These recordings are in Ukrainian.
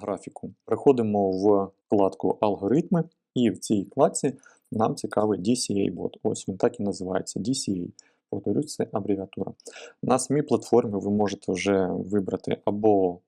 графіку. Переходимо в вкладку Алгоритми, і в цій вкладці нам цікавий DCA-бот. Ось він так і називається DCA. Повторюсь, це абревіатура. На самій платформі ви можете вже вибрати або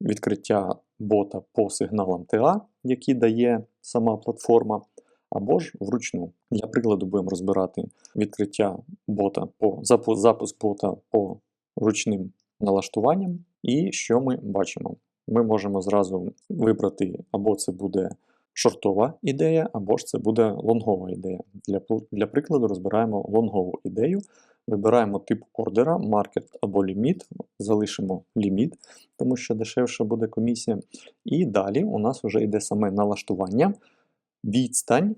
відкриття бота по сигналам TA, які дає сама платформа, або ж вручну. Для прикладу будемо розбирати відкриття бота по запуск бота по ручним налаштуванням. І що ми бачимо? Ми можемо зразу вибрати, або це буде шортова ідея, або ж це буде лонгова ідея. Для, для прикладу розбираємо лонгову ідею. Вибираємо тип ордера, маркет або ліміт, залишимо ліміт, тому що дешевше буде комісія. І далі у нас вже йде саме налаштування, відстань,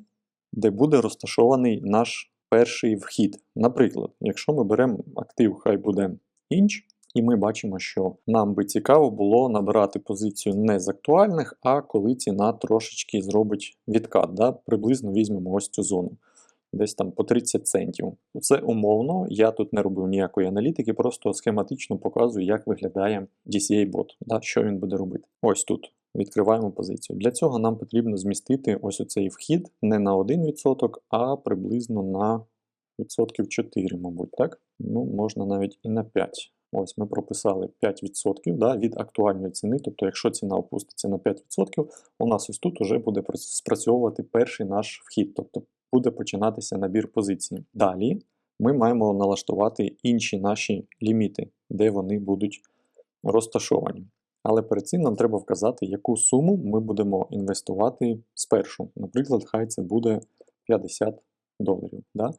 де буде розташований наш перший вхід. Наприклад, якщо ми беремо актив, хай буде інч, і ми бачимо, що нам би цікаво було набирати позицію не з актуальних, а коли ціна трошечки зробить відкат. Да? Приблизно візьмемо ось цю зону. Десь там по 30 центів. Це умовно, я тут не робив ніякої аналітики, просто схематично показую, як виглядає DCA-бот, да, що він буде робити. Ось тут відкриваємо позицію. Для цього нам потрібно змістити ось оцей вхід не на 1%, а приблизно на відсотків 4, мабуть, так? Ну, можна навіть і на 5. Ось ми прописали 5% да, від актуальної ціни. Тобто, якщо ціна опуститься на 5%, у нас ось тут вже буде спрацьовувати перший наш вхід, тобто буде починатися набір позицій. Далі ми маємо налаштувати інші наші ліміти, де вони будуть розташовані. Але перед цим нам треба вказати, яку суму ми будемо інвестувати спершу. Наприклад, хай це буде 50 доларів. Да?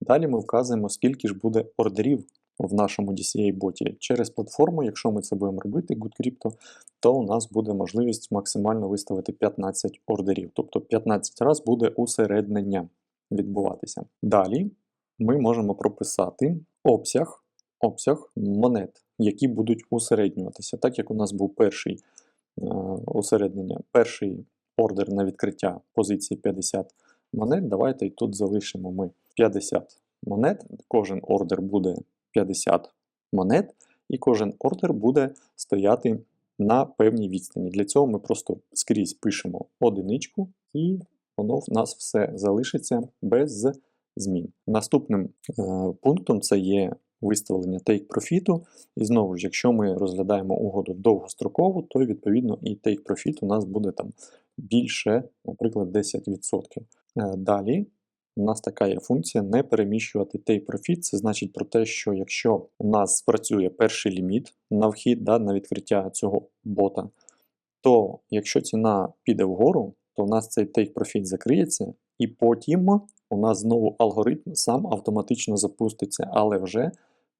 Далі ми вказуємо, скільки ж буде ордерів в нашому DCA-боті. Через платформу, якщо ми це будемо робити, GoodCrypto, то у нас буде можливість максимально виставити 15 ордерів. Тобто 15 разів буде усереднення відбуватися. Далі ми можемо прописати обсяг, обсяг монет, які будуть усереднюватися. Так як у нас був перший е, усереднення, перший ордер на відкриття позиції 50 монет, давайте і тут залишимо ми 50 монет. Кожен ордер буде 50 монет, і кожен ордер буде стояти на певній відстані. Для цього ми просто скрізь пишемо одиничку, і воно в нас все залишиться без змін. Наступним е, пунктом це є виставлення take профіту. І знову ж, якщо ми розглядаємо угоду довгострокову, то відповідно і take profit у нас буде там більше, наприклад, 10%. Е, Далі у нас така є функція не переміщувати take profit. Це значить про те, що якщо у нас спрацює перший ліміт на вхід да, на відкриття цього бота, то якщо ціна піде вгору, то у нас цей take profit закриється, і потім у нас знову алгоритм сам автоматично запуститься, але вже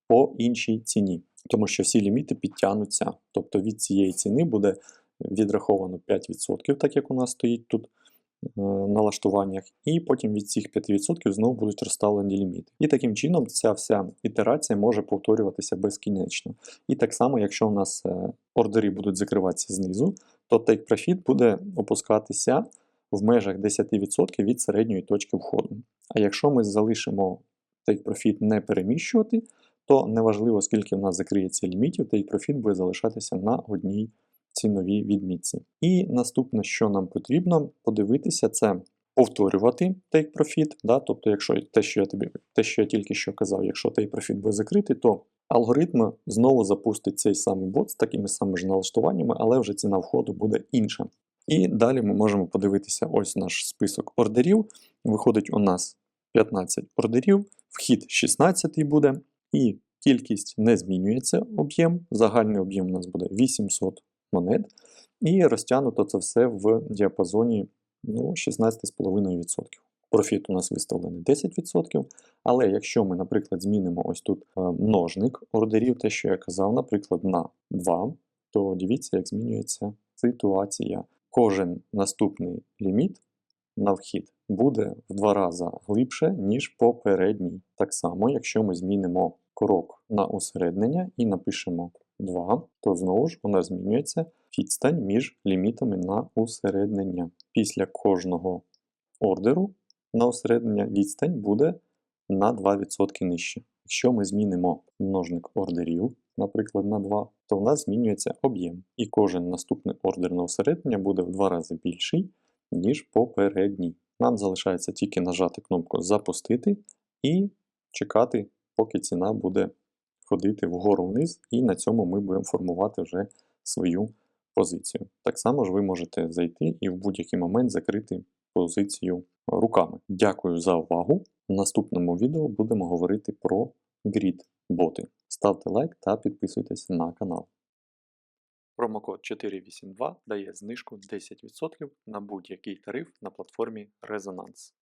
по іншій ціні, тому що всі ліміти підтягнуться. Тобто від цієї ціни буде відраховано 5%, так як у нас стоїть тут налаштуваннях, і потім від цих 5% знову будуть розставлені ліміти. І таким чином ця вся ітерація може повторюватися безкінечно. І так само, якщо у нас е, ордери будуть закриватися знизу, то take profit буде опускатися в межах 10% від середньої точки входу. А якщо ми залишимо take profit не переміщувати, то неважливо, скільки в нас закриється лімітів, take profit буде залишатися на одній ціновій відмітці. І наступне, що нам потрібно подивитися, це повторювати take profit. Да? Тобто, якщо те, що я тобі, те, що я тільки що казав, якщо take profit буде закритий, то алгоритм знову запустить цей самий бот з такими самими ж налаштуваннями, але вже ціна входу буде інша. І далі ми можемо подивитися ось наш список ордерів. Виходить у нас 15 ордерів, вхід 16 буде, і кількість не змінюється об'єм. Загальний об'єм у нас буде 800 монет. І розтягнуто це все в діапазоні ну, 16,5%. Профіт у нас виставлений 10%. Але якщо ми, наприклад, змінимо ось тут е, множник ордерів, те, що я казав, наприклад, на 2, то дивіться, як змінюється ситуація. Кожен наступний ліміт на вхід буде в два рази глибше, ніж попередній. Так само, якщо ми змінимо крок на усереднення і напишемо 2, то знову ж вона змінюється відстань між лімітами на усереднення. Після кожного ордеру на усереднення відстань буде на 2% нижче. Якщо ми змінимо множник ордерів, наприклад, на 2, то в нас змінюється об'єм. І кожен наступний ордер на усереднення буде в два рази більший, ніж попередній. Нам залишається тільки нажати кнопку Запустити і чекати, поки ціна буде ходити вгору-вниз, і на цьому ми будемо формувати вже свою позицію. Так само ж ви можете зайти і в будь-який момент закрити позицію руками. Дякую за увагу. В наступному відео будемо говорити про грід боти. Ставте лайк та підписуйтесь на канал. Промокод 482 дає знижку 10% на будь-який тариф на платформі Резонанс.